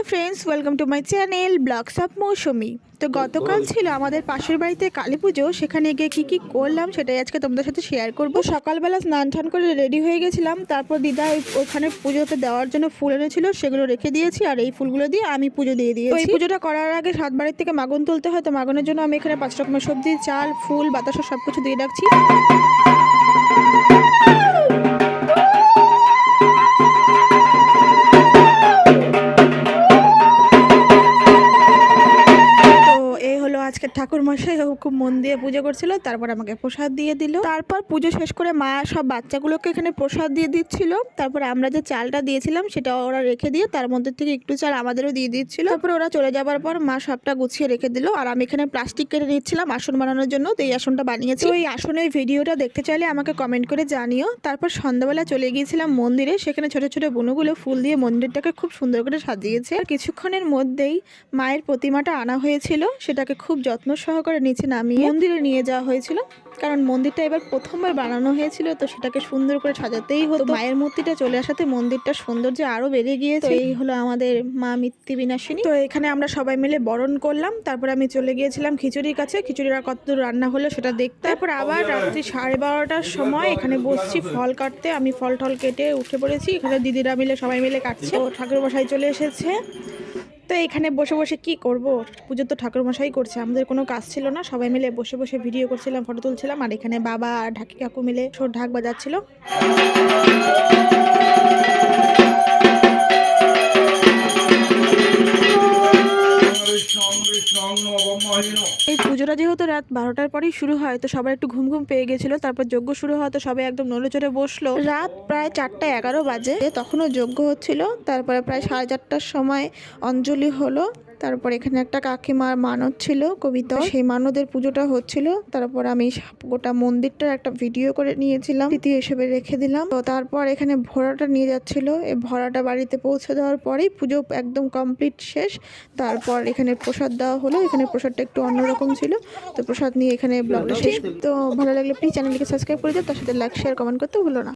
Hello friends welcome to my channel blogs of Mousumi তো গতকাল ছিল আমাদের পাশের বাড়িতে কালী পুজো সেখানে গিয়ে কী কী করলাম সেটাই আজকে তোমাদের সাথে শেয়ার করব সকালবেলা স্নান টান করে রেডি হয়ে গেছিলাম তারপর দিদা ওখানে পুজোতে দেওয়ার জন্য ফুল এনেছিল সেগুলো রেখে দিয়েছি আর এই ফুলগুলো দিয়ে আমি পুজো দিয়ে দিয়েছি এই পুজোটা করার আগে সাত বাড়ির থেকে মাগন তুলতে হয় তো মাগনের জন্য আমি এখানে পাঁচ রকমের সবজি চাল ফুল বাতাসা সব কিছু দিয়ে রাখছি ঠাকুর মশাই খুব মন দিয়ে পুজো করছিল, তারপর আমাকে প্রসাদ দিয়ে দিল। তারপর পুজো শেষ করে মা সব বাচ্চাগুলোকে এখানে প্রসাদ দিয়ে দিচ্ছিল। তারপর আমরা যে চালটা দিয়েছিলাম, সেটা ওরা রেখে দিয়ে তার মধ্যে থেকে একটু চাল আমাদেরও দিয়ে দিচ্ছিল। তারপর ওরা চলে যাবার পর মা সবটা গুছিয়ে রেখে দিল। আর আমি এখানে প্লাস্টিক কেটে নিচ্ছিলাম আসন বানানোর জন্য, তো এই আসনটা বানিয়েছি। তো এই আসনের ভিডিওটা দেখতে চাইলে আমাকে কমেন্ট করে জানিও। তারপর সন্ধ্যাবেলা চলে গিয়েছিলাম মন্দিরে, সেখানে ছোট ছোট বুনুগুলো ফুল দিয়ে মন্দিরটাকে খুব সুন্দর করে সাজিয়েছে। আর কিছুক্ষণের মধ্যেই মায়ের প্রতিমাটা আনা হয়েছিল, সেটাকে খুব যত্ন সহকারে নিচে নামিয়ে মন্দিরে নিয়ে যাওয়া হয়েছিল। কারণ মন্দিরটা এবার প্রথমবার বানানো হয়েছিল তো সেটাকে সুন্দর করে সাজাতেই হতো। মায়ের মূর্তিটা চলে আসাতে মন্দিরটা সৌন্দর্য আরও বেড়ে গিয়েছে। এই হলো আমাদের মা মৃত্যু বিনাশিনী। তো এখানে আমরা সবাই মিলে বরণ করলাম। তারপর আমি চলে গিয়েছিলাম খিচুড়ির কাছে। খিচুড়িটা কতদূর রান্না হলো সেটা দেখতে। তারপর আবার রাত্রি সাড়ে বারোটার সময় এখানে বসছি ফল কাটতে। আমি ফল টল কেটে উঠে পড়েছি। এখানে দিদিরা মিলে সবাই মিলে কাটছে। ঠাকুর মশাই চলে এসেছে। তো এখানে বসে বসে কি করব? পুজো তো ঠাকুরমশাই করছে, আমাদের কোনো কাজ ছিল না। সবাই মিলে বসে বসে ভিডিও করছিলাম ফটো তুলছিলাম, আর এখানে বাবা আর ঢাকি কাকু মিলে ঢাক বাজাচ্ছিল। এই পুজোটা যেহেতু রাত বারোটার পরেই শুরু হয়, তো সবাই একটু ঘুম ঘুম পেয়ে গেছিল, তারপর যজ্ঞ শুরু হয়, তো সবাই একদম নড়ে চড়ে বসল। রাত প্রায় চারটা এগারো বাজে, তখনও যজ্ঞ হচ্ছিল, তারপরে প্রায় সাড়ে চারটার সময় অঞ্জলি হলো। তারপর এখানে একটা কাকিমার মানত ছিল কবিতা। সেই মানদের পুজোটা হচ্ছিল। তারপর আমি গোটা মন্দিরটার একটা ভিডিও করে নিয়েছিলাম স্মৃতি হিসেবে রেখে দিলাম। তো তারপর এখানে ভরাটা নিয়ে যাচ্ছিল। এই ভরাটা বাড়িতে পৌঁছে দেওয়ার পরেই পুজো একদম কমপ্লিট শেষ। তারপর এখানে প্রসাদ দেওয়া হলো। এখানে প্রসাদটা একটু অন্যরকম ছিল। তো প্রসাদ নিয়ে এখানে ব্লগটা শেষ তো ভালো লাগলে প্লিজ চ্যানেলটিকে সাবস্ক্রাইব করে দিও। তার সাথে লাইক শেয়ার কমেন্ট করতে ভুলো না।